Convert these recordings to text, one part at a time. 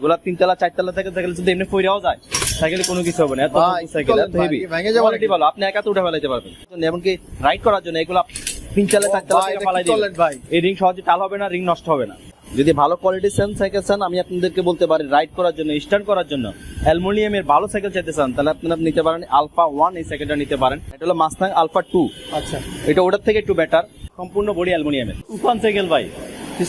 এগুলা তিনতলা চারতলা থেকে সাইকেল যদি এমনি পইরাও যায় সাইকেলে কোনো কিছু হবে না। এত সাইকেল এত হেভি ভেঙে যাবে কোয়ালিটি ভালো আপনি একা তো উঠে ফেলাইতে পারবেন। এমনকি রাইড করার জন্য এগুলা তিনতলা চারতলা থেকে ফালাই দিবেন। ভাই? এই রিং সহজে টাল হবে না রিং নষ্ট হবে না। যদি ভালো কোয়ালিটির চান সাইকেল চান আমি আপনাদেরকে বলতে পারি রাইড করার জন্য স্টার্ট করার জন্য অ্যালুমিনিয়ামের ভালো সাইকেল চাইতে চান তাহলে আপনারা নিতে পারেন আলফা ওয়ান এই সাইকেলটা নিতে পারেন। এটা হলো মাস্তাং আলফা টু আচ্ছা। এটা ওটার থেকে একটু বেটার সম্পূর্ণ বডি অ্যালুমিনিয়ামের। তুফান সাইকেল ভাই।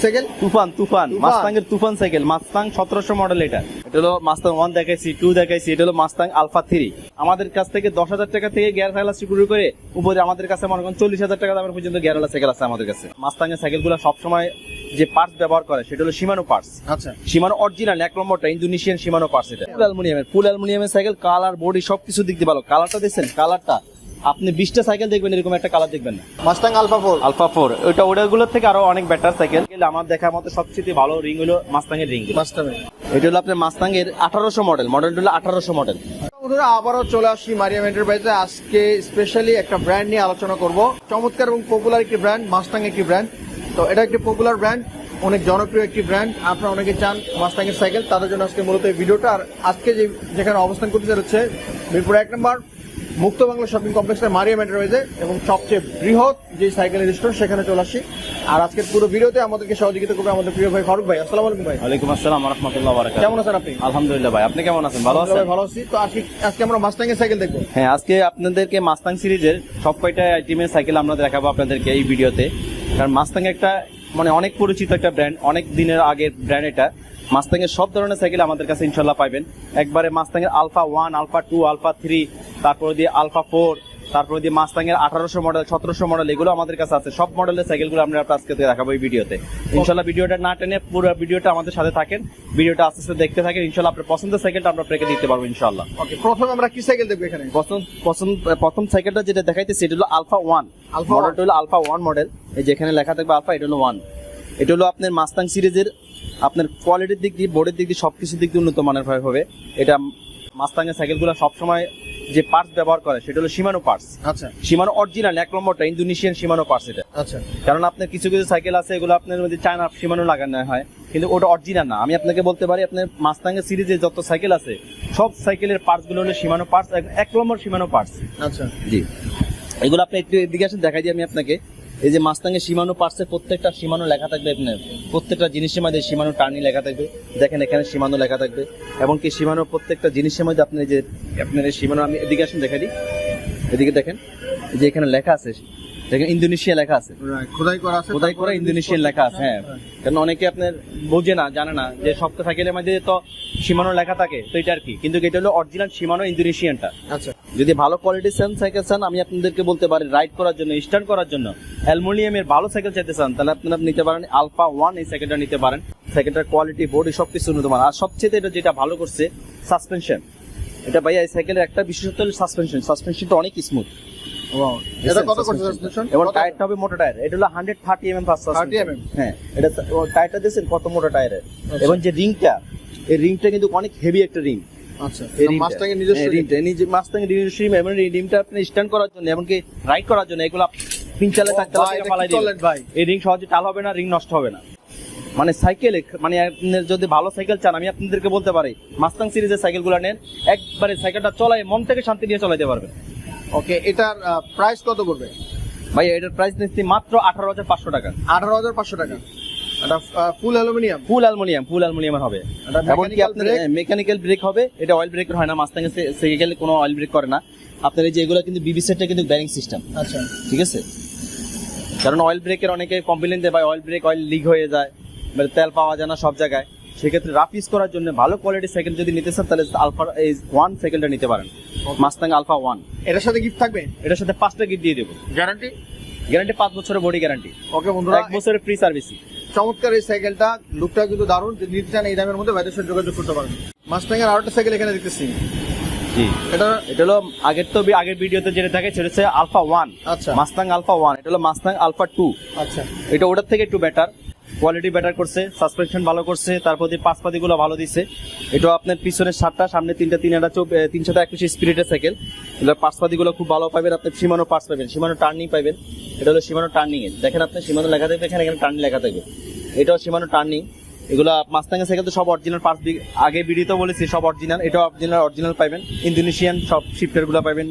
সাইকেল তুফান তুফান। মাস্তাং এর তুফান সাইকেল মাস্তাং সতেরোশো মডেল এটা। এটা হলো মাস্তাং ওয়ান দেখাইছি টু দেখাইছি এটা হলো মাস্তাং আলফা থ্রি আমাদের কাছ থেকে দশ হাজার টাকা থেকে গিয়ার সাইকেল শুরু করে উপরে আমাদের কাছে মনে করেন চল্লিশ হাজার টাকা দামের পর্যন্ত গিয়ারওয়ালা সাইকেল আছে আমাদের কাছে। মাস্তাং এর সাইকেলগুলো সবসময় যে পার্টস ব্যবহার করে সেটা হলো সীমানো পার্টস আচ্ছা। সীমানো অরিজিনাল এক নম্বরটা ইন্দোনেশিয়ান সীমানো পার্টস এটা। ফুল অ্যালুমিনিয়ামের ফুল অ্যালুমিনিয়ামের সাইকেল কালার বডি সবকিছু দিক দিয়ে ভালো। কালারটা দেখছেন? কালারটা আপনি বিশটা সাইকেল দেখবেন এরকম একটা কালার দেখবেন না। Mustang alpha four alpha four ওইটা ওটাগুলোর থেকে আরও অনেক বেটার সাইকেল আমার দেখার মতো সবচেয়ে ভালো রিং হলো মাস্তাং এর। রিং এটা হলো আপনার মাস্তাং এর আঠারোশো মডেল মডেলটা হলো আঠারোশো মডেল বন্ধুরা আবারও চলে আসছি মারিয়াম এন্টারপ্রাইজে আজকে স্পেশালি একটা ব্র্যান্ড নিয়ে আলোচনা করব। চমৎকার এবং পপুলার একটি ব্র্যান্ড মাস্টাং একটি ব্র্যান্ড তো এটা একটি পপুলার ব্র্যান্ড অনেক জনপ্রিয় একটি ব্র্যান্ড আপনারা অনেকে চান মাস্টাং এর সাইকেল তাদের জন্য আজকে মূলত এই ভিডিওটা। আর আজকে যে যেখানে অবস্থান করতে হচ্ছে মিরপুর এক নম্বর মুক্ত বাংলা শপিং কমপ্লেক্সের মারিয়াম এন্টারপ্রাইজে এবং সবচেয়ে বৃহৎ যে সাইকেলের স্টোর সেখানে চলে আসছি। আর আজকের পুরো ভিডিওতে আমাদেরকে সহযোগিতা করবে আমাদের প্রিয় ভাই ফারুক ভাই। আসসালামু আলাইকুম ভাই। ওয়ালাইকুম আসসালাম রহমতুল্লাহ বারাকাতুহু। কেমন আছেন আপনি? আলহামদুলিল্লাহ ভাই আপনি কেমন আছেন? ভালো আছেন? ভালো আছি। তো আজকে আজকে আমরা মাস্টাং এর সাইকেল দেখব। হ্যাঁ আজকে আপনাদেরকে মাস্তাং সিরিজের সব কয়টা আইটেমের সাইকেল আমরা দেখাবো আপনাদেরকে এই ভিডিওতে। কারণ মাস্তাং একটা মানে অনেক পরিচিত একটা ব্র্যান্ড অনেক দিনের আগের ব্র্যান্ড এটা। মাস্তাং এর সব ধরনের সাইকেল আমাদের কাছে ইনশাল্লাহ পাবেন একবারে মাস্তাং এর alpha one alpha two alpha three তারপরে দিয়ে আলফা ফোর তারপরে দিয়ে মাস্তাং এর আঠারোশো মডেল সতেরোশো মডেল এগুলো আমাদের কাছে আছে। সব মডেলের সাইকেলগুলো আমরা আজকে দেখাবো এই ভিডিওতে। ইনশাল্লাহ ভিডিওটা না টেনে পুরো ভিডিওটা আমাদের সাথে থাকেন। ভিডিওটা আস্তে আস্তে দেখতে থাকেন। ইনশাল্লাহ আপনার পছন্দের সাইকেলটা আমরা আপনাকে দিতে পারব ইনশাল্লাহ। ওকে প্রথম আমরা কি সাইকেল দেখব এখানে? প্রথম প্রথম প্রথম সাইকেলটা যেটা দেখাইতেছে এটা হলো আলফা ওয়ান মডেলটা হলো আলফা ওয়ান মডেল এই যেখানে লেখা থাকবে আলফা এটা হলো ওয়ান এটা হলো আপনার মাস্তাং সিরিজের আপনার কোয়ালিটির দিক দিয়ে বোর্ডের দিক দিয়ে সবকিছুর দিক দিয়ে উন্নত মানের হবে। এটা মাস্তাং এর সাইকেলগুলো সবসময় যে পার্টস ব্যবহার করে সেটা হলো সীমানো পার্টস আচ্ছা। সীমানো অরিজিনাল এক নম্বরটা ইন্দোনেশিয়ান সীমানো পার্টস এটা। আচ্ছা। কারণ আপনার কিছু কিছু সাইকেল আছে এগুলো আপনার মধ্যে চায়না সীমানো লাগানো হয় কিন্তু ওটা অরিজিনাল না। আমি আপনাকে বলতে পারি আপনার মাস্তাঙ্গের সিরিজে যত সাইকেল আছে সব সাইকেলের পার্টসগুলো হলো সীমানো পার্টস এক নম্বর সীমানো পার্টস আচ্ছা। জি। এগুলো আপনি একটু এদিকে আসেন দেখাই দিই আমি আপনাকে। এই যে মাস্তাঙ্গে সীমানো পার্সে প্রত্যেকটা সীমানো লেখা থাকবে আপনার। প্রত্যেকটা জিনিসের মধ্যে সীমানো টার্নি লেখা থাকবে। দেখেন এখানে সীমানো লেখা থাকবে। এবং কি সীমানো প্রত্যেকটা জিনিসের মধ্যে আপনি যে আপনার সীমানো, আমি এদিকে আসুন দেখা দিই। এদিকে দেখেন যে এখানে লেখা আছে দেখেন ইন্দোনেশিয়া লেখা আছে। খোদাই করা আছে খোদাই করে ইন্দোনেশিয়ান লেখা আছে হ্যাঁ। কারণ অনেকে আপনার বোঝে না জানে না যে সাইকেলের মধ্যে তো সীমানো লেখা থাকে তো এটা আর কি। কিন্তু এটা হলো অরিজিনাল সীমানো ইন্দোনেশিয়ানটা। আচ্ছা। যদি ভালো কোয়ালিটির চান সাইকেল চান আমি আপনাদেরকে বলতে পারি রাইড করার জন্য স্টার্ট করার জন্য অ্যালুমিনিয়ামের ভালো সাইকেল চাইতে চান তাহলে আপনারা নিতে পারেন আলফা ওয়ান এই সাইকেলটা নিতে পারেন। সাইকেলটার কোয়ালিটি বডি সবকিছু উন্নত মান আর সবচেয়ে এটা যেটা ভালো করছে সাসপেনশন এটা ভাইয়া এই সাইকেলের একটা বিশেষত্ব হলো সাসপেনশন সাসপেনশনটা অনেক স্মুথ এটা কত করছে সাসপেনশন এবং টায়ারটা হবে মোটা টায়ার এটা হলো hundred thirty M M 30 mm হ্যাঁ এটা টায়ারটা দিয়েছেন কত মোটা টায়ারের এবং যে রিংটা এই রিংটা কিন্তু অনেক হেভি একটা রিং আচ্ছা নিজস্ব হ্যাঁ, নিজে মাস্তাং নিজস্ব রিম এবং রিমটা আপনি স্ট্যান্ড করার জন্য এমনকি রাইড করার জন্য এগুলো ভাই, থেকে? এই রিং সহজে টাল হবে না রিং নষ্ট হবে না। মানে সাইকেল মানে আপনার যদি ভালো সাইকেল চান আমি আপনাদেরকে বলতে পারি মাস্তাং সিরিজের সাইকেলগুলো নেন একবারে সাইকেলটা চলাই মন থেকে শান্তি নিয়ে চালাতে পারবেন। ওকে এটার প্রাইস কত করবে ভাই এটার প্রাইস নিচ্ছি মাত্র আঠারো হাজার পাঁচশো টাকা। আঠারো হাজার পাঁচশো টাকা। এটা full aluminium full aluminium full aluminium হবে। এমনকি আপনার মেকানিক্যাল ব্রেক হবে এটা অয়েল ব্রেক হয় না মাস্তাং সাইকেল কোনো অয়েল ব্রেক করে না। আপনার এই যে এগুলো কিন্তু বিবি সেটটা কিন্তু ব্যারিং সিস্টেম আচ্ছা। ঠিক আছে? কারণ অয়েল ব্রেকের অনেকে কমপ্লেন দেয় ভাই অয়েল ব্রেক অয়েল লিক হয়ে যায় মানে তেল পাওয়া যায় না সব জায়গায়। সেক্ষেত্রে রাফ ইউজ করার জন্য ভালো কোয়ালিটির সাইকেল যদি নিতে চান তাহলে আলফা এই ওয়ান সাইকেলটা নিতে পারেন। মাস্তাং আলফা ওয়ান এটার সাথে গিফট থাকবে? এটার সাথে পাঁচটা গিফট দিয়ে দেবো। গ্যারান্টি গ্যারান্টি পাঁচ বছরের বডি গ্যারান্টি ওকে বন্ধুরা। এক বছরের ফ্রি সার্ভিসিং চমৎকার এই সাইকেলটা লুকটা কিন্তু দারুণ। যদি নিতে চান এই দামের মধ্যে ভাইদের সাথে যোগাযোগ করতে পারেন। মাস্টাং এর আরেকটা সাইকেল এখানে দেখতেছি। জি। এটা এটা হলো আগের তো আগের ভিডিওতে যেটা থাকে সেটা হচ্ছে আলফা ওয়ান আচ্ছা। মাস্তাং আলফা ওয়ান এটা হলো মাস্তাং আলফা টু আচ্ছা। এটা ওটার থেকে একটু বেটার কোয়ালিটি বেটার করছে সাসপেনশন ভালো করছে তারপর দিয়ে পাশপাতি গুলো ভালো দিছে। এটা আপনার পিছনের সাতটা, সামনে তিনটা, তিন একটা তিনশো একুশ স্পিরিটের সাইকেল এগুলো পাসপাতিগুলো খুব ভালো পাবেন, আপনি সীমানো পাস পাবেন, সীমানো টার্নিং পাবেন। এটা হলো সীমানো টার্নিং দেখেন আপনি সীমানো লেখা থাকবে, এখানে এখানে টার্নিং লেখা থাকবে। এটাও সীমানো টার্নিং এগুলা মাস্তাঙ্গের সাইকেল তো সব অরিজিনাল পার্টস আগে ভিডিওতে বলেছি সব অরিজিনাল এটা অরিজিনাল অরিজিনাল পাবেন ইন্দোনেশিয়ান সব শিফটারগুলো পাবেন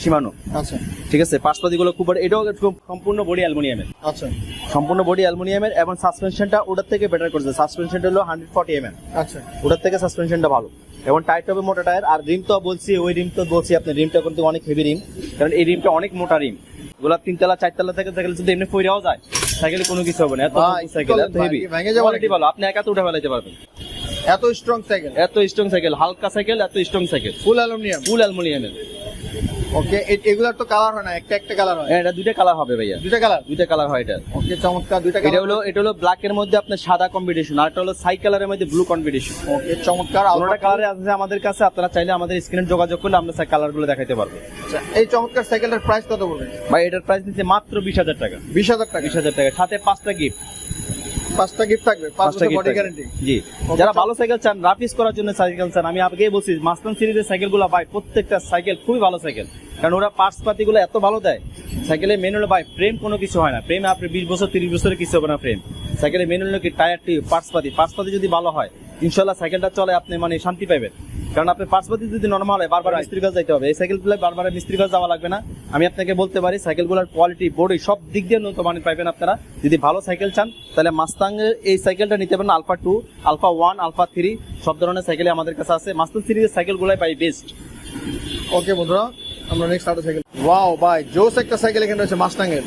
সীমানো আচ্ছা। ঠিক আছে? পার্টসপাতি গুলো খুব এটাও সম্পূর্ণ বডি অ্যালুমিনিয়ামের আচ্ছা। সম্পূর্ণ বডি অ্যালুমিনিয়ামের এবং সাসপেনশনটা ওটার থেকে বেটার করেছে। সাসপেনশনটা হলো হান্ড্রেড ফর্টি এম আচ্ছা। ওটার থেকে সাসপেনশনটা ভালো। এবং টায়ারটা হবে মোটা টায়ার আর রিম তো বলছি ওই রিম তো বলছি আপনি রিমটা কিন্তু অনেক হেভি রিম কারণ এই রিমটা অনেক মোটা রিম এগুলা তিনতলা চারতলা থেকে দেখলে যদি এমনি ফইরাও যায়। সাইকেলে কোনো কিছু হবে না এত সাইকেল এত হেভি ভেঙে যাবে কোয়ালিটি ভালো আপনি একা তো উঠে ফেলাইতে পারবেন। এত স্ট্রং সাইকেল। এত স্ট্রং সাইকেল হালকা সাইকেল এত strong cycle. Full aluminium. Full অ্যালুমিনিয়ামের। ওকে এগুলার তো কালার হয় না একটা একটা কালার হয়। এটা দুইটা কালার হবে ভাইয়া। দুইটা কালার দুইটা কালার হয় এটা। ওকে চমৎকার দুইটা এটা হলো এটা হলো ব্ল্যাক এর মধ্যে আপনার সাদা কম্বিনেশন আর এটা হলো সাই কালারের মধ্যে ব্লু কম্বিনেশন ওকে চমৎকার আলট্রা কালারে আছে আমাদের কাছে আপনারা চাইলে আমাদের স্ক্রিনে যোগাযোগ করলে আমরা কালারগুলো দেখাইতে পারব। আচ্ছা, এই চমৎকার সাইকেলটার প্রাইস কত পড়বে ভাই এটার প্রাইস নিচ্ছে মাত্র বিশ হাজার টাকা। বিশ হাজার টাকা। বিশ হাজার টাকা। সাথে পাঁচটা গিফট পাঁচটা গিফট থাকবে পাঁচটা বডি গ্যারান্টি জি। যারা ভালো সাইকেল চান রাফিস করার জন্য সাইকেল চান আমি আগেই বলছি মাস্তান সিরিজের সাইকেলগুলো ভাই প্রত্যেকটা সাইকেল খুবই ভালো সাইকেল কারণ ওরা পার্টস পাতি গুলো এত ভালো দেয় সাইকেলে মেন হলো ভাই প্রেম কোনো কিছু হয় না। প্রেম আপনি বিশ বছর তিরিশ বছরের কিছু হবে না প্রেম সাইকেলে মেন হলো কি টায়ার টিউব পার্টস পাতি। পার্টস পাতি যদি ভালো হয় ইনশাল্লাহ সাইকেলটা চলে আপনি মানে শান্তি পাবেন কারণ আপনি পার্টস পাতি যদি নর্মাল হয় বারবার মিস্ত্রি কাজ যাইতে হবে। এই সাইকেলগুলো বারবার মিস্ত্রি কাজ যাওয়া লাগবে না। আমি আপনাকে বলতে পারি সাইকেলগুলোর কোয়ালিটি বডি সব দিক দিয়ে উন্নত মানের পাইবেন আপনারা। যদি ভালো সাইকেল চান তাহলে মাস্তাং এই সাইকেলটা নিতে পারেন alpha two alpha one alpha three সব ধরনের সাইকেল আমাদের কাছে আছে। মাস্তাং সিরিজের সাইকেল গুলাই পাই বেস্ট ওকে বন্ধুরা আমরা নেক্সট আরও সাইকেল ওয়াও ভাই জোস একটা সাইকেল এখানে রয়েছে মাস্টাং এর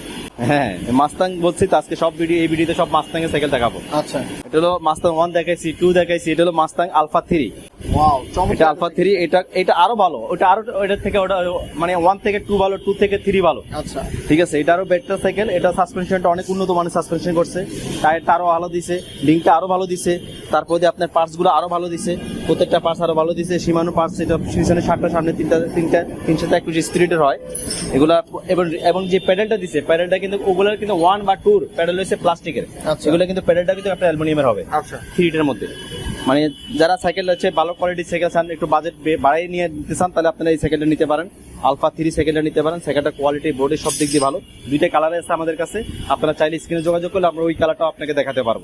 হ্যাঁ মাস্তাং বলছি তো আজকে সব ভিডিও এই ভিডিওতে সব মাস্তাং এর সাইকেল দেখাবো। আচ্ছা। এটা হলো মাস্তাং ওয়ান দেখাইছি টু দেখাইছি এটা হলো মাস্তাং আলফা থ্রি এটা চমৎকার। আলফা থ্রি এটা এটা আরও ভালো। ওটা আরও ওটা থেকে ওটা মানে ওয়ান থেকে টু ভালো টু থেকে থ্রি ভালো। আচ্ছা। ঠিক আছে এটা আরও বেটার সাইকেল এটা সাসপেনশনটা অনেক উন্নত মানের সাসপেনশন করছে। টায়ারটা আরও ভালো দিছে আরও ভালো দিছে। তারপরে আপনারগুলো আরও ভালো দিছে। প্রত্যেকটা পার্টস আরও ভালো দিছে। সীমানো পার্টস এটা পিছনে সাতটা সামনে তিনটা তিনটা তিনশো একটু স্পিরিটের হয়। এগুলা এবং এবং যে প্যাডেলটা দিছে প্যাডেলটা কিন্তু ওগুলোর কিন্তু ওয়ান বা টুর প্যাডেল হয়েছে প্লাস্টিকের। এগুলো কিন্তু প্যাডেলটা কিন্তু আপনার অ্যালুমিনিয়ামের হবে। আচ্ছা। থ্রিটের মধ্যে। মানে যারা সাইকেল হচ্ছে ভালো কোয়ালিটির সাইকেল চান একটু বাজেট বাড়িয়ে নিয়ে নিতে চান তাহলে আপনারা এই সাইকেলটা নিতে পারেন। আলফা থ্রি সাইকেলটা নিতে পারেন। সাইকেলটা কোয়ালিটি বডি সব দিক দিয়ে ভালো। দুইটা কালার আছে আমাদের কাছে। আপনারা চাইলে স্ক্রিনে যোগাযোগ করলে আমরা ওই কালারটাও আপনাকে দেখাতে পারব।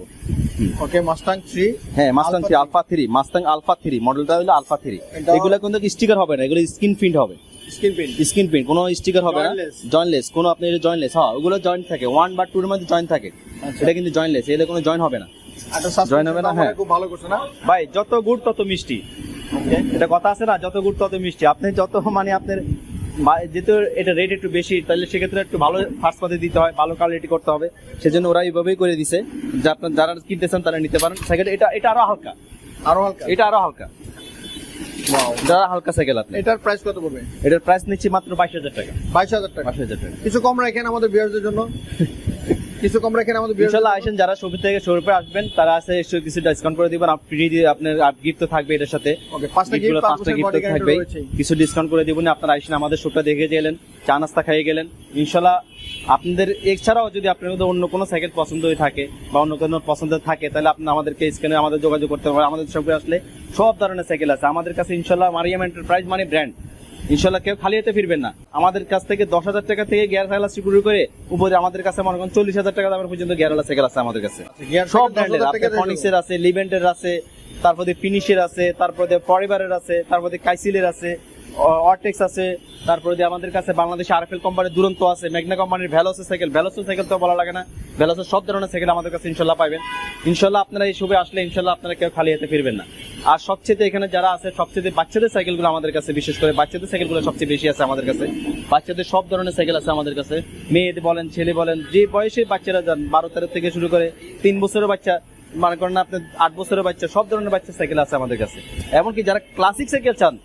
ওকে মাস্টাং থ্রি হ্যাঁ Alpha three alpha three Mustang alpha three মডেলটা হলো আলফা থ্রি এগুলো কিন্তু স্টিকার হবে না এগুলো স্ক্রিন প্রিন্ট হবে। স্ক্রিন প্রিন্ট স্ক্রিন প্রিন্ট কোনো স্টিকার হবে না। জয়েন্টলেস কোনো আপনি জয়েন্টলেস হ্যাঁ ওগুলো জয়েন্ট থাকে। ওয়ান বা টুর মধ্যে জয়েন্ট থাকে। আচ্ছা। এটা কিন্তু জয়েন্টলেস এলে কোনো জয়েন্ট হবে না। হবে না, হ্যাঁ। খুব ভালো করছে না? ভাই যত গুড় তত মিষ্টি। এটা কথা আছে না? যত গুড় তত মিষ্টি। আপনি যত মানে আপনার যেহেতু এটা রেট একটু বেশি তাহলে সেক্ষেত্রে একটু ভালো ফার্স্ট পাতে দিতে হয় ভালো কোয়ালিটি করতে হবে। সেজন্য ওরা এইভাবেই করে দিছে। যে আপনার যারা কিনতে চান তারা নিতে পারেন। সাইকেল এটা এটা আরও হালকা। আরও হালকা? এটা আরও হালকা। যারা হালকা সাইকেল আপনি। এটার প্রাইস কত পড়বে? এটার প্রাইস নিচ্ছি মাত্র বাইশ হাজার টাকা। বাইশ হাজার টাকা। বাইশ হাজার টাকা। কিছু কম রাখেন আমাদের বিয়ারদের জন্য। কিছু কম রাখেন আমাদের জন্য? আসেন যারা শোরুম থেকে শোরুমে আসবেন তারা আছে একটু কিছু ডিসকাউন্ট করে দিবেন। ফ্রি আপনার গিফট তো থাকবে এটার সাথে। ওকে পাঁচটা গিফট পাঁচটা পাঁচটা গিফট থাকবে কিছু ডিসকাউন্ট করে দিবেন আপনারা আসেন আমাদের শপটা দেখে গেলেন চা নাস্তা খাইয়ে গেলেন। ইনশাল্লাহ আপনাদের এছাড়াও যদি আপনার মধ্যে অন্য কোনো সাইকেল পছন্দ হয়ে থাকে বা অন্য কোনো পছন্দ থাকে তাহলে আপনি আমাদেরকে স্ক্রিনে আমাদের যোগাযোগ করতে পারেন। আমাদের শপে আসলে সব ধরনের সাইকেল আছে। আমাদের কাছে ইনশাল্লাহ মারিয়াম এন্টারপ্রাইজ মানে ব্র্যান্ড ইনশাল্লাহ কেউ খালি হাতে ফিরবেন না। আমাদের কাছ থেকে দশ হাজার টাকা থেকে গিয়ার সাইকেল শুরু করে উপরে আমাদের কাছে মনে করেন চল্লিশ হাজার টাকা দামের পর্যন্ত গিয়ার আলা সাইকেল আছে আমাদের কাছে। গিয়ার সব সাইকেল 10,000 ব্র্যান্ডের আপনি ফনিক্সের আছে লিভেন্টের আছে তারপরে ফিনিশের আছে তারপরে পরিবারের আছে তারপরে কাইসিলের আছে অরটেক্স আছে, তারপরে যে আমাদের কাছে বাংলাদেশ আরএফএল কোম্পানির দুরন্ত আছে মেঘনা কোম্পানির ভ্যালোসের সাইকেল ভ্যালোসের সাইকেল তো বলা লাগে না ভ্যালোসের সব ধরনের সাইকেল আমাদের কাছে ইনশাল্লাহ পাবেন ইনশাল্লাহ আপনারা এই শুভে আসলে ইনশাল্লাহ আপনারা কেউ খালি হাতে ফিরবেন না। আর সবচেয়ে এখানে যারা আছে, সবচেয়ে বাচ্চাদের সাইকেলগুলো আমাদের কাছে, বিশেষ করে বাচ্চাদের সাইকেলগুলো সবচেয়ে বেশি আছে আমাদের কাছে। বাচ্চাদের সব ধরনের সাইকেল আছে আমাদের কাছে। মেয়েদের বলেন, ছেলে বলেন, যে বয়সে বাচ্চারা যান, বারো তেরো থেকে শুরু করে তিন বছরের বাচ্চা, মনে করেন আপনার আট বছরের বাচ্চা, সব ধরনের বাচ্চার সাইকেল আছে আমাদের কাছে। এমনকি যারা ক্লাসিক সাইকেল চান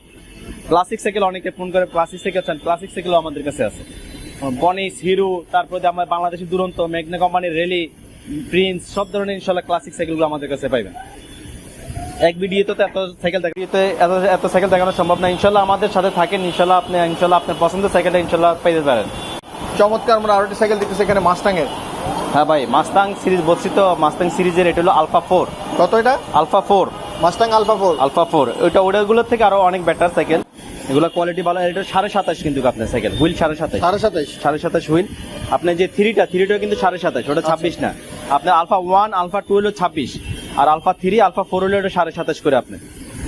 ক্লাসিক সাইকেল অনেকে ফোন করে ক্লাসিক সাইকেল চান ক্লাসিক সাইকেলও আমাদের কাছে আছে। বনিস হিরো তারপরে আমার বাংলাদেশি দুরন্ত মেঘনা কোম্পানির রেলি প্রিন্স সব ধরনের ইনশাল্লাহ ক্লাসিক সাইকেলগুলো আমাদের কাছে পাইবেন। এক ভিডিওতে তো এত সাইকেল দেখাতে এত এত সাইকেল দেখানো সম্ভব না। ইনশাল্লাহ আমাদের সাথে থাকেন ইনশাল্লাহ আপনি ইনশাল্লাহ আপনার পছন্দের সাইকেলটা ইনশাল্লাহ পেতে পারেন। চমৎকার আমরা আরও একটা সাইকেল দেখতেছি এখানে মাস্টাং এর হ্যাঁ ভাই মাস্তাং সিরিজ বলছি তো মাস্তাং সিরিজের এটা হলো আলফা ফোর কত এটা? Alpha four mustang alpha four alpha four ওইটা ওটাগুলোর থেকে আরও অনেক বেটার সাইকেল এগুলো কোয়ালিটি ভালো। এটা সাড়ে সাতাশ কিন্তু আপনার সাইকেল হুইল সাড়ে সাতাশ। সাড়ে সাতাইশ সাড়ে সাতাশ হুইল আপনার যে থ্রিটা থ্রিটা কিন্তু সাড়ে সাতাশ ওটা ছাব্বিশ না। আপনার আলফা ওয়ান আলফা টু হলো ছাব্বিশ। আর আলফা থ্রি আলফা ফোর হলে ওটা সাড়ে সাতাশ করে আপনি।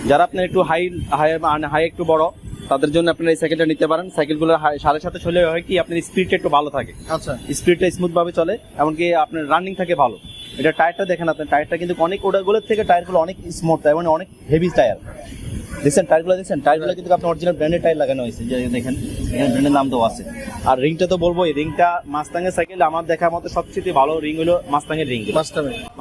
যারা আপনার একটু হাই হাই হাই একটু বড় তাদের জন্য আপনারা এই সাইকেলটা নিতে পারেন। সাইকেলগুলো হাই- সাড়ে সাতাশ হলে হয় কি আপনার স্পিডটা একটু ভালো থাকে। আচ্ছা। স্পিডটা স্মুথ ভাবে চলে এমনকি আপনার রানিং থাকে ভালো। এটা টায়ারটা দেখেন আপনার টায়ারটা কিন্তু অনেক ওটাগুলোর থেকে টায়ারগুলো অনেক স্মুথ মানে অনেক হেভি টায়ার দেখছেন টায়ারগুলো দেখছেন? টায়ারগুলো কিন্তু আপনার অরিজিনাল ব্র্যান্ডের টায়ার লাগানো হয়েছে। যে দেখেন এখানে ব্র্যান্ডের নাম দেওয়া আছে। আর রিংটা তো বলব এই রিংটা মাস্তাঙ্গের সাইকেল আমার দেখার মতো সবচেয়ে ভালো রিং হলো মাস্তাঙ্গের রিং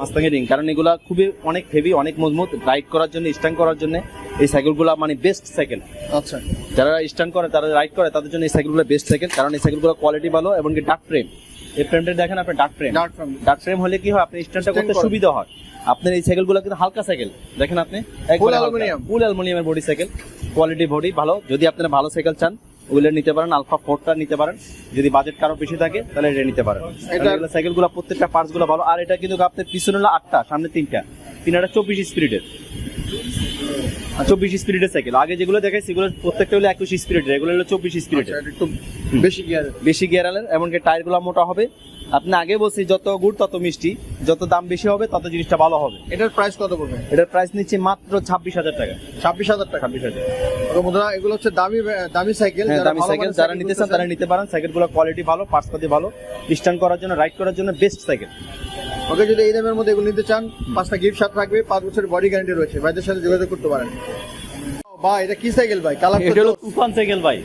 মাস্তাঙ্গের রিং কারণ এগুলা খুবই অনেক হেভি অনেক মজবুত রাইড করার জন্য স্ট্যান্ড করার জন্য এই সাইকেলগুলো মানে বেস্ট সাইকেল আচ্ছা। যারা স্ট্যান্ড করে তারা রাইড করে তাদের জন্য এই সাইকেলগুলো বেস্ট সাইকেল কারণ এই সাইকেলগুলো কোয়ালিটি ভালো এবং কি ডাক ফ্রেম এই ফ্রেমটা দেখেন আপনি dark frame Dark frame। Dark frame হলে কি হয়? আপনি স্ট্যান্ডটা করতে সুবিধা হয়। আপনার এই সাইকেলগুলো কিন্তু হালকা সাইকেল দেখেন আপনি? Full aluminum। ফুল অ্যালুমিনিয়ামের বডি সাইকেল কোয়ালিটি বডি ভালো। যদি আপনারা ভালো সাইকেল চান ওগুলো নিতে পারেন আলফা ফোরটা নিতে পারেন। যদি বাজেট কারও বেশি থাকে তাহলে এটা নিতে পারেন। সাইকেলগুলো প্রত্যেকটা পার্টসগুলো ভালো। আর এটা কিন্তু আপনার পিছনে হলো আটটা সামনে তিনটা। তিনটা চব্বিশ স্পিরিটের চব্বিশ স্পিরিটের সাইকেল আগে যেগুলো দেখাই সেগুলো প্রত্যেকটা হলো একুশ স্পিরিটের এগুলো হলো চব্বিশ স্পিরিটের আচ্ছা, একটু বেশি গিয়ার বেশি গিয়ারালের এমনকি টায়ারগুলো মোটা হবে। আপনি আগে বলছি যত গুড় তত মিষ্টি। যত দাম বেশি হবে তত জিনিসটা ভালো হবে। এটার প্রাইস কত পড়বে? এটার প্রাইস নিচ্ছে মাত্র ছাব্বিশ হাজার টাকা। ছাব্বিশ হাজার টাকা। ছাব্বিশ হাজার। বন্ধুরা এগুলো হচ্ছে দামি দামি সাইকেল হ্যাঁ দামি ভালো সাইকেল যারা নিতে চান তারা নিতে পারেন। সাইকেলগুলো কোয়ালিটি ভালো পার্টস পাতি ভালো। স্ট্যান্ড করার জন্য রাইড করার জন্য বেস্ট সাইকেল ওকে যদি এই দামের মধ্যে এগুলো নিতে চান পাঁচটা গিফট সাথ থাকবে পাঁচ বছরের বডি গ্যারান্টি রয়েছে। ভাইদের সাথে যোগাযোগ করতে পারেন। ভাই এটা কি সাইকেল ভাই? কালার এটা হলো তুফান সাইকেল ভাই।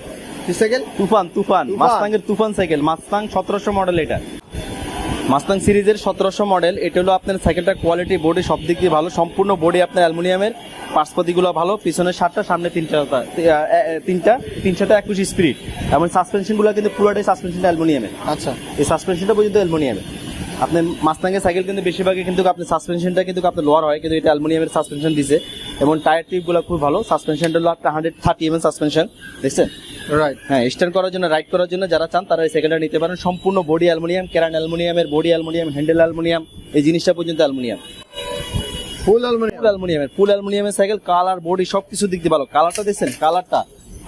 কি সাইকেল তুফান তুফান। মাস্তাংয়ের তুফান সাইকেল মাস্তাং সতেরোশো মডেল এটা। মাস্তাং সিরিজের সতেরোশো মডেল এটা হলো আপনার সাইকেলটা কোয়ালিটি বডি সব দিক দিয়ে ভালো। সম্পূর্ণ বডি আপনার অ্যালুমিনিয়ামের। পার্সপতিগুলো ভালো। পিছনে সাতটা সামনে তিনটা তিনটা। তিনশোটা একুশ স্পিরিট এবং সাসপেনশনগুলো কিন্তু পুরোটাই সাসপেনশনটা অ্যালুমিনিয়ামের। আচ্ছা। এই সাসপেনশনটা পর্যন্ত অ্যালুমিনিয়ামের। আপনার মাস্তাঙ্গের সাইকেল কিন্তু বেশিরভাগই কিন্তু আপনার সাসপেনশনটা কিন্তু আপনার লোয়ার হয় কিন্তু এটা অ্যালুমিনিয়ামের সাসপেনশন দিছে। এবং টায়ার টিপগুলো খুব ভালো। সাসপেনশনটা হলো একটা হান্ড্রেড থার্টি এম সাসপেনশন দেখছেন? রাইট হ্যাঁ স্ট্যান্ড করার জন্য রাইড করার জন্য যারা চান তারা এই সাইকেলটা নিতে পারেন। সম্পূর্ণ বডি অ্যালুমিনিয়াম ক্যারান অ্যালুমিনিয়ামের বডি অ্যালুমিনিয়াম হ্যান্ডেল অ্যালুমিনিয়াম এই জিনিসটা পর্যন্ত অ্যালুমিনিয়াম ফুল অ্যালুমিনিয়াম ফুল অ্যালুমিনিয়ামের ফুল অ্যালুমিনিয়ামের সাইকেল কালার বডি সবকিছু দিক দিয়ে ভালো। কালারটা দেখছেন? কালারটা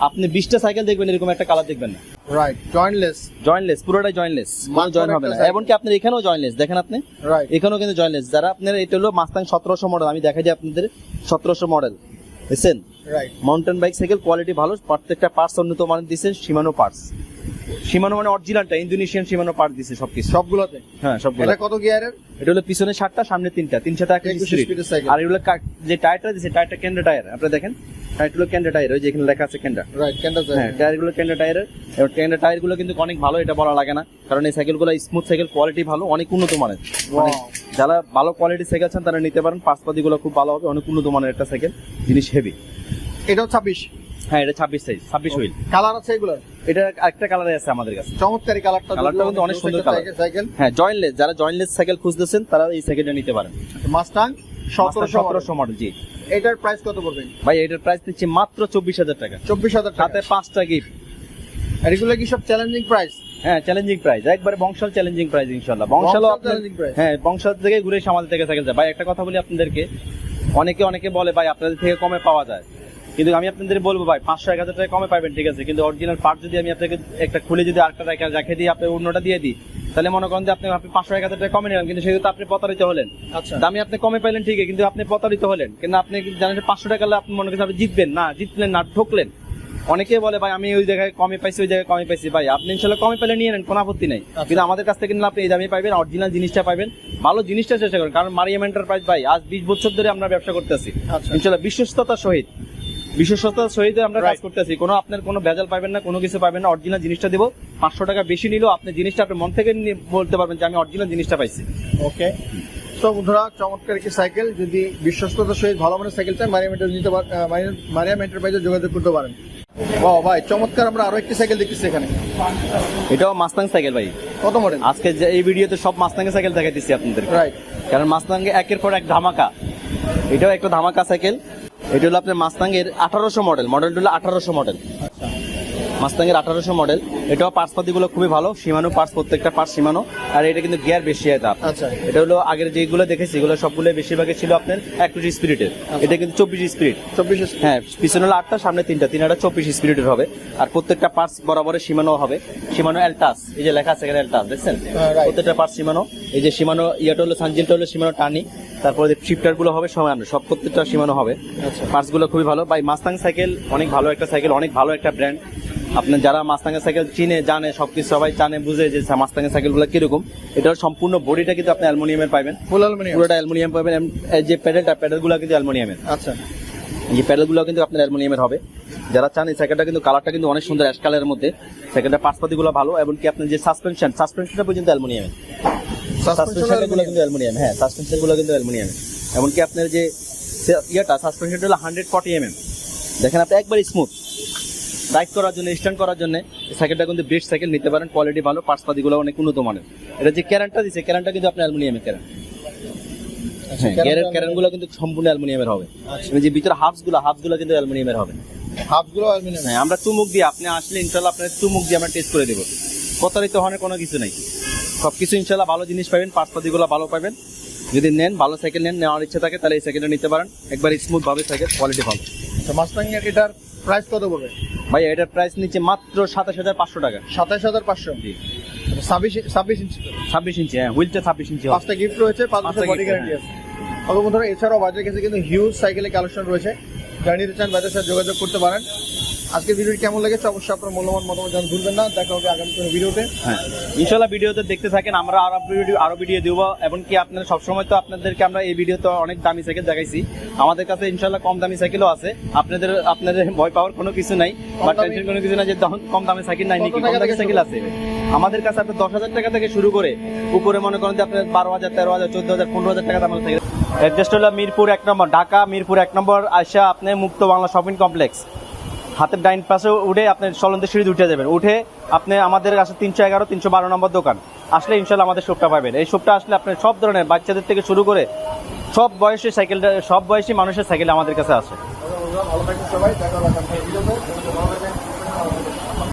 আপনি বিশটা সাইকেল দেখবেন এরকম একটা কালার দেখবেন না। রাইট জয়েন্টলেস জয়েন্টলেস পুরোটাই জয়েন্টলেস কোনো জয়েন হবে না। এমনকি আপনার এখানেও জয়েন্টলেস দেখেন আপনি? রাইট এখানেও কিন্তু জয়েন্টলেস যারা আপনার এটা হলো মাস্তাং সতেরোশো মডেল আমি দেখাই যে আপনাদের সতেরোশো মডেল বুঝছেন? Right mountain bike cycle quality ভালো। প্রত্যেকটা পার্টস উন্নত মানের দিচ্ছে সীমানো পার্টস সীমানো মানে অরিজিনালটা ইন্দোনেশিয়ান সীমানো পার্ট দিছে সবকিছু। সবগুলোতে? হ্যাঁ সবগুলো। এটা কত গিয়ারের? এটা হলো পিছনে সাতটা সামনে তিনটা। তিন সাথে একটা 21 স্পিড speed এর cycle। আর এগুলো যে টায়ারটা দিছে টায়ারটা কেন্দ্র টায়ার। আপনি দেখেন টায়ারগুলো কেন্দ্র টায়ার ওই যে এখানে লেখা আছে কেন্দ্র। রাইট কেনটা হ্যাঁ টায়ারগুলো কেন্দ্র টায়ারের। এবার কেন্দ্র টায়ারগুলো কিন্তু অনেক ভালো এটা বলা লাগে না। কারণ এই সাইকেলগুলো স্মুথ সাইকেল কোয়ালিটি ভালো অনেক উন্নত মানের। মানে যারা ভালো কোয়ালিটির সাইকেল চান তারা নিতে পারেন। পাঁচপাতি গুলো খুব ভালো হবে অনেক উন্নত মানের একটা সাইকেল জিনিস হেভি এটাও ছাব্বিশ? হ্যাঁ এটা ছাব্বিশ সাইজ ছাব্বিশ হুইল কালার আছে এগুলো? এটা একটা কালারে আছে আমাদের কাছে। চমৎকারী কালারটা কালারটা কিন্তু অনেক সুন্দর কালার। সাইকেল হ্যাঁ জয়েন্টলেস যারা জয়েন্টলেস সাইকেল খুঁজতেছেন তারা এই সাইকেলটা নিতে পারেন। মাস্টাং সতেরোশো সতেরোশো মডেল জি। এটার প্রাইস কত পড়বে? ভাই এটার প্রাইস দিচ্ছি মাত্র চব্বিশ হাজার টাকা। চব্বিশ হাজার টাকা। সাথে পাঁচটা গিফট এগুলো কি সব চ্যালেঞ্জিং প্রাইস হ্যাঁ চ্যালেঞ্জিং প্রাইস একবারে বংশাল চ্যালেঞ্জিং প্রাইস ইনশাল্লাহ বংশাল হ্যাঁ বংশাল থেকে ঘুরে সামাল থেকে সাইকেল যায়। ভাই একটা কথা বলি আপনাদেরকে। অনেকে অনেকে বলে ভাই আপনাদের থেকে কমে পাওয়া যায়। কিন্তু আমি আপনাদের বলব ভাই পাঁচশো এক হাজার টাকা কমে পাবেন ঠিক আছে? কিন্তু অরিজিনাল পার্ট যদি আমি আপনাকে একটা খুলে যদি আরেকটা রেখে রেখে দিই আপনি অন্যটা দিয়ে দিই তাহলে মনে করেন যে আপনি আপনি পাঁচশো এক হাজার টাকা কমে নেবেন কিন্তু সেহেতু আপনি প্রতারিত হলেন। আচ্ছা। দামি আপনি কমে পাইলেন ঠিকই কিন্তু আপনি প্রতারিত হলেন। কিন্তু আপনি জানেন যে পাঁচশো টাকা আপনি মনে করছেন আপনি জিতবেন। না জিতলেন না ঠকলেন। অনেকে বলে ভাই আমি ওই জায়গায় কমে পাইছি ওই জায়গায় কমে পাইছি। ভাই আপনি ইনশাল্লাহ কমে পেলে নিয়ে নেন কোনো আপত্তি নাই। কিন্তু আমাদের কাছ থেকে আপনি এই দামে পাইবেন অরিজিনাল জিনিসটা পাইবেন। ভালো জিনিসটা চেষ্টা করেন কারণ মারিয়াম এন্টারপ্রাইজ ভাই আজ বিশ বছর ধরে আমরা ব্যবসা করতেছি। আচ্ছা। ইনশাল্লাহ বিশ্বস্ততার সহিত। বিশ্বস্ততার সহিত আমরা কাজ. করতেছি। কোনো আপনার কোনো ভেজাল পাবেন না কোনো কিছু পাবেন না। অরিজিনাল জিনিসটা দিব। পাঁচশো টাকা বেশি নিলেও আপনি জিনিসটা আপনি মন থেকে বলতে পারবেন যে আমি অরিজিনাল জিনিসটা পাইছি। ওকে তো বন্ধুরা চমৎকার একটি সাইকেল যদি বিশ্বস্ততার সহিত ভালো মানের সাইকেল চান মারিয়াম এন্টার নিতে মারিয়াম- এন্টারপ্রাইজে যোগাযোগ করতে পারেন। ও ভাই চমৎকার। আমরা আরও একটি সাইকেল দেখতেছি এখানে। এটাও মাস্তাং সাইকেল ভাই। কত মডেল আজকে যে এই ভিডিওতে সব মাস্তাঙ্গে সাইকেল দেখাইতেছি আপনাদের রাইট কারণ মাস্তাঙ্গে একের পর এক ধামাকা। এটাও একটা ধামাকা সাইকেল এটা হলো আপনার মাস্তাঙ্গের আঠারোশো মডেল মডেলটা হলো আঠারোশো মডেল আচ্ছা মাস্তাং এর আঠারোশো মডেল এটাও পার্টস পাতিগুলো খুবই ভালো সীমানো পার্টস প্রত্যেকটা পার্টস সীমানো আর এটা কিন্তু গিয়ার বেশি হয় তার। আচ্ছা। এটা হলো আগের যেগুলো দেখেছি এগুলো সবগুলো বেশিরভাগই ছিল আপনার একটু স্পিরিটের এটা কিন্তু চব্বিশ স্পিরিট চব্বিশ হ্যাঁ পিছনে হলো আটটা সামনে তিনটা। তিনটা চব্বিশ স্পিরিটের হবে। আর প্রত্যেকটা পার্টস বরাবরের সীমানো হবে। সীমানো অ্যালটাস এই যে লেখা আছে এখানে অ্যালটাস দেখছেন? হ্যাঁ. প্রত্যেকটা পার্টস সীমানো এই যে সীমানো ইয়াটা হলো সানজিলটা হলো সীমানো টানি তারপরে শিফটারগুলো হবে সমান সব প্রত্যেকটা সীমানো হবে। আচ্ছা। পার্টসগুলো খুবই ভালো। বাই মাস্তাং সাইকেল অনেক ভালো একটা সাইকেল অনেক ভালো একটা ব্র্যান্ড আপনার যারা মাস্তাঙ্গের সাইকেল চিনে জানে সবকিছু সবাই জানে বুঝে যে মাস্তাঙ্গের সাইকেলগুলো কীরকম এটার সম্পূর্ণ বডিটা কিন্তু আপনি অ্যালুমিনিয়ামের পাবেন ফুল অ্যালুমিনিয়াম পুরোটা অ্যালুমিনিয়াম পাবেন যে প্যাডেলটা প্যাডেলগুলো কিন্তু অ্যালুমিনিয়ামের আচ্ছা। এই প্যাডেল প্যাডেলগুলো কিন্তু আপনার অ্যালুমিনিয়ামের হবে। যারা চান এই সাইকেলটা কিন্তু কালারটা কিন্তু অনেক সুন্দর অ্যাশ কালারের মধ্যে। সাইকেলটা পাশপাতিগুলো ভালো এবং কি আপনার যে সাসপেনশন সাসপেনশনটা পর্যন্ত অ্যালুমিনিয়ামের সাসপেনশনগুলো কিন্তু অ্যালুমিনিয়াম হ্যাঁ সাসপেনশনগুলো কিন্তু অ্যালুমিনিয়াম এমনকি আপনার যে সে- ইয়েটা সাসপেনশনটা হলো হান্ড্রেড ফর্টি এম দেখেন আপনি একবার স্মুথ রাইড করার জন্য স্ট্যান্ড করার জন্য সাইকেলটা কিন্তু বেস্ট সাইকেল নিতে পারেন কোয়ালিটি ভালো পার্টসপাতিগুলো অনেক উন্নত মানের। এটা যে ক্যারেন্টটা দিচ্ছে ক্যারেন্টটা কিন্তু আপনার অ্যালুমিনিয়ামের ক্যারেন্ট হ্যাঁ ক্যারেন্ট- ক্যারেন্টগুলো কিন্তু সম্পূর্ণ অ্যালুমিনিয়ামের হবে। আচ্ছা। যে ভিতরে হাফসগুলো হাফসগুলো কিন্তু অ্যালুমিনিয়ামের হবে। হাফগুলো অ্যালুমিনিয়াম হ্যাঁ আমরা চুমুক দিয়ে আপনি আসলে ইনশাল্লাহ আপনার চুমুক দিয়ে আমরা টেস্ট করে দেবো। প্রতারিত হওয়ার কোনো কিছু নাই। সবকিছু ইনশাল্লাহ ভালো জিনিস পাবেন পার্টসপাতিগুলো ভালো পাবেন। যদি নেন ভালো সাইকেল নেন নেওয়ার ইচ্ছা থাকে তাহলে এই সাইকেলটা নিতে পারেন। একবার স্মুথ ভাবে সাইকেল কোয়ালিটি ভালো। আচ্ছা মাস্টাং এটার প্রাইস কত পড়বে? ভাই এটার প্রাইস নিচ্ছে মাত্র সাতাশ হাজার পাঁচশো টাকা। সাতাশ হাজার পাঁচশো? জি। ছাব্বিশ ছাব্বিশ ইঞ্চি ছাব্বিশ ইঞ্চি হ্যাঁ হুইলটা ছাব্বিশ ইঞ্চি পাঁচটা গিফট রয়েছে পাঁচটা বডি গ্যারান্টি আছে। বন্ধুরা এছাড়াও বাজারের কাছে কিন্তু হিউজ সাইকেলের কালেকশন রয়েছে। যারা নিতে চান বাজারের সাথে যোগাযোগ করতে পারেন। আজকে ভিডিওটি কেমন লেগেছে? অবশ্যই আপনার মূল্যবান মতামত জানাতে ভুলবেন না। দেখা হবে আগামী কোনো ভিডিওতে। হ্যাঁ। ইনশাল্লাহ ভিডিওতে দেখতে থাকেন আমরা আরও ভিডিও আরও ভিডিও দিব। এবং কি আপনারা সবসময় তো আপনাদেরকে আমরা এই ভিডিওতে অনেক দামি সাইকেল দেখাইছি। আমাদের কাছে ইনশাল্লাহ কম দামি সাইকেলও আছে। আপনাদের আপনাদের ভয় পাওয়ার কোনো কিছু নাই। বা টেনশন কোনো কিছু নাই যে কম দামি সাইকেল নাই নাকি? কম দামি সাইকেল আছে। আমাদের কাছে আপনার দশ হাজার টাকা থেকে শুরু করে উপরে মনে করেন যে আপনার বারো হাজার তেরো হাজার চোদ্দ হাজার পনেরো হাজার টাকা দামের সাইকেল অ্যাড্রেসটা হলো মিরপুর এক নম্বর ঢাকা মিরপুর এক নম্বর আসা আপনি মুক্ত বাংলা শপিং কমপ্লেক্স। হাতের ডাইন পাশে উঠে আপনি চলন্ত সিঁড়ি উঠে যাবেন। উঠে আপনি আমাদের কাছে তিনশো এগারো, তিনশো বারো নম্বর দোকান। আসলে ইনশাল্লাহ আমাদের শপটা পাবেন। এই শপটা আসলে আপনি সব ধরনের বাচ্চাদের থেকে শুরু করে সব বয়সী সাইকেলটা সব বয়সী মানুষের সাইকেল আমাদের কাছে আছে।